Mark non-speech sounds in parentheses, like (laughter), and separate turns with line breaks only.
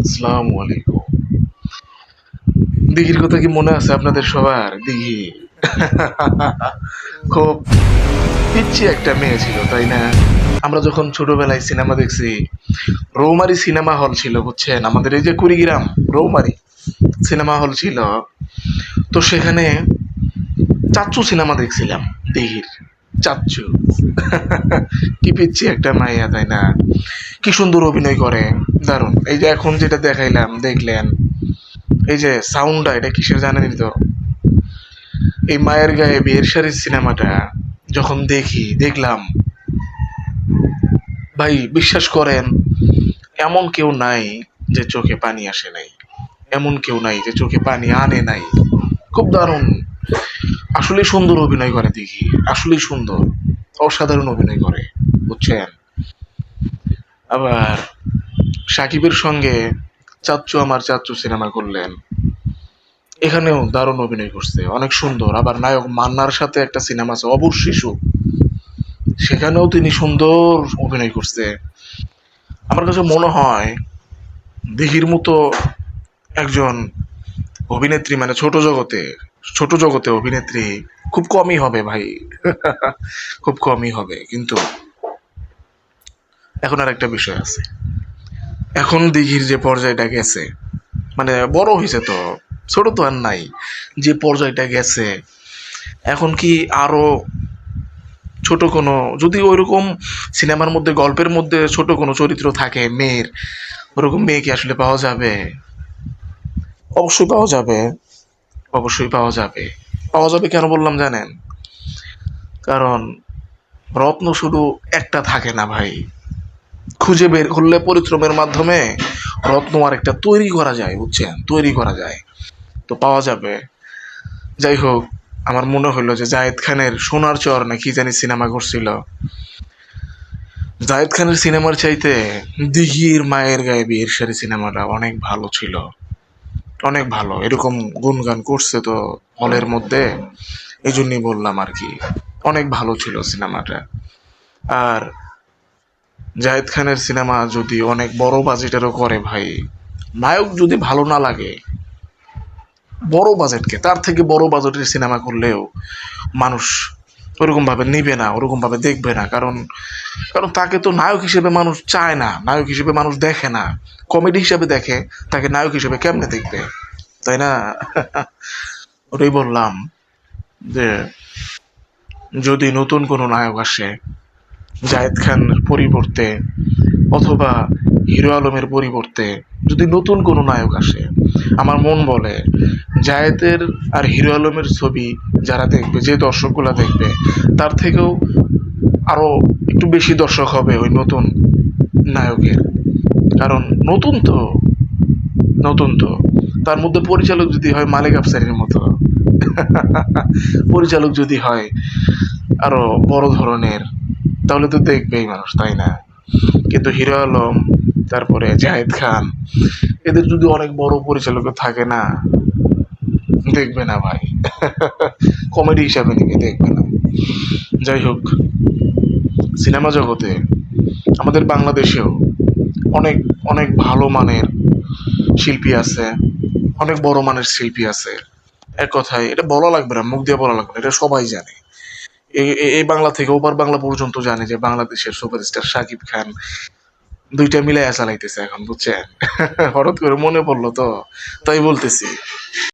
আসসালামু আলাইকুম। দিঘির কথা কি মনে আছে আপনাদের সবার? দিঘি। (laughs) খুব পিচ্ছি একটা মেয়ে ছিল, তাই না? আমরা যখন ছোটবেলায় সিনেমা দেখছি, রৌমারি সিনেমা হল ছিল, বুঝছেন? আমাদের এই যে কুড়িগ্রাম, রৌমারি সিনেমা হল ছিল। তো সেখানে চাচ্চু সিনেমা দেখছিলাম দিঘির। চাচ্চু কি পিচ্ছি একটা মাইয়া, তাই না? কি সুন্দর অভিনয় করে। দারুণ। এই যে এখন যেটা দেখাইলাম, দেখলেন? এই যে সাউন্ডটা এটা কিসের জানেনই তো? এই মায়ের গায়ে বিয়ের শাড়ির সিনেমাটা যখন দেখি, দেখলাম, ভাই, বিশ্বাস করেন, এমন কেউ নাই যে চোখে পানি আসে নাই। এমন কেউ নাই যে চোখে পানি আনে নাই। খুব দারুণ। আসলে সুন্দর অভিনয় করে দেখি। আসলেই সুন্দর। অসাধারণ অভিনয় করে, বুঝছেন? আবার সাকিবের সঙ্গে চাচ্চু আমার চাচ্চু সিনেমা করলেন। এখানেও দারুণ অভিনয় করছে, অনেক সুন্দর। আবার নায়ক মান্নার সাথে একটা সিনেমা আছে, অবুর শিশু। সেখানেও তিনি সুন্দর অভিনয় করছে। আমার কাছে মনে হয় দিঘির মতো একজন অভিনেত্রী মানে ছোট জগতে ছোট জগতে অভিনেত্রী খুব কমই হবে ভাই। খুব কমই হবে, কিন্তু এখন আর একটা বিষয় আছে। এখন দিঘির যে পর্যায়টা গেছে মানে বড় হয়েছে তো, ছোট তো আর নাই, যে পর্যায়টা গেছে, এখন কি আরও ছোট কোনো, যদি ওইরকম সিনেমার মধ্যে, গল্পের মধ্যে ছোট কোনো চরিত্র থাকে, মেয়ের, ওরকম মেয়ে কি আসলে পাওয়া যাবে? অবশ্যই পাওয়া যাবে। অবশ্যই পাওয়া যাবে। পাওয়া যাবে কেন বললাম জানেন? কারণ রত্ন শুধু একটা থাকে না ভাই। খুঁজে বের করলে পরিশ্রমের মাধ্যমে রত্ন আর একটা তৈরি করা যায়, বুঝছেন? তৈরি করা যায়। তো পাওয়া যাবে। যাই হোক, আমার মনে হলো যে জায়েদ খানের সোনার চর না কি জানি সিনেমা করছিল জায়েদ খানের সিনেমার চাইতে দিঘির মায়ের গায়ে বিয়ের সারি সিনেমাটা অনেক ভালো ছিল। অনেক ভালো। এরকম গুনগান করছে তো হলের মধ্যে এই জন্যই বললাম আর কি। অনেক ভালো ছিল সিনেমাটা। আর জায়েদ খানের সিনেমা যদি অনেক বড় বাজেটেরও করে ভাই, নায়ক যদি ভালো না লাগে, বড় বাজেটকে, তার থেকে বড় বাজেটের সিনেমা করলেও মানুষ ওরকম ভাবে নিবে না, ওরকম ভাবে দেখবে না। কারণ কারণ তাকে তো নায়ক হিসেবে মানুষ চায় না, নায়ক হিসেবে মানুষ দেখে না। কমেডি হিসেবে দেখে, তাকে নায়ক হিসেবে কেমনে দেখবে? তাই না? (laughs) ওটাই বললাম যে, যদি নতুন কোনো নায়ক আসে, জায়েদ খানের পরিবর্তে অথবা হিরো আলমের পরিবর্তে যদি নতুন কোনো নায়ক আসে আমার মন বলে। জায়েদের আর হিরো আলমের ছবি যারা দেখবে, যে দর্শকগুলা দেখবে, তার থেকেও আরও একটু বেশি দর্শক হবে ওই নতুন নায়কের। কারণ নতুন তো নতুন তো। তার মধ্যে পরিচালক যদি হয় মালিক আফসারির মতো। (laughs) পরিচালক যদি হয় আরও বড় ধরনের, তাহলে তো দেখবেই মানুষ, তাই না? কিন্তু হিরো আলম তারপরে জাহেদ খান। এদের যদি অনেক বড় পরিচালক থাকে না, দেখবে না ভাই। কমেডি হিসাবে নিবে দেখবে না। যাই হোক, সিনেমা জগতে আমাদের বাংলাদেশেও অনেক অনেক ভালো মানের শিল্পী আছে, অনেক বড় মানের শিল্পী আছে। এক কথায়, এটা বলা লাগবে না, মুখ দিয়ে বলা লাগবে না, এটা সবাই জানে। এই বাংলা থেকে ওপার বাংলা পর্যন্ত জানে যে বাংলাদেশের সুপারস্টার শাকিব খান দুইটা মিলাই চালাইতেছে এখন বুঝছেন? হঠাৎ করে মনে পড়ল তো তাই বলতেছি।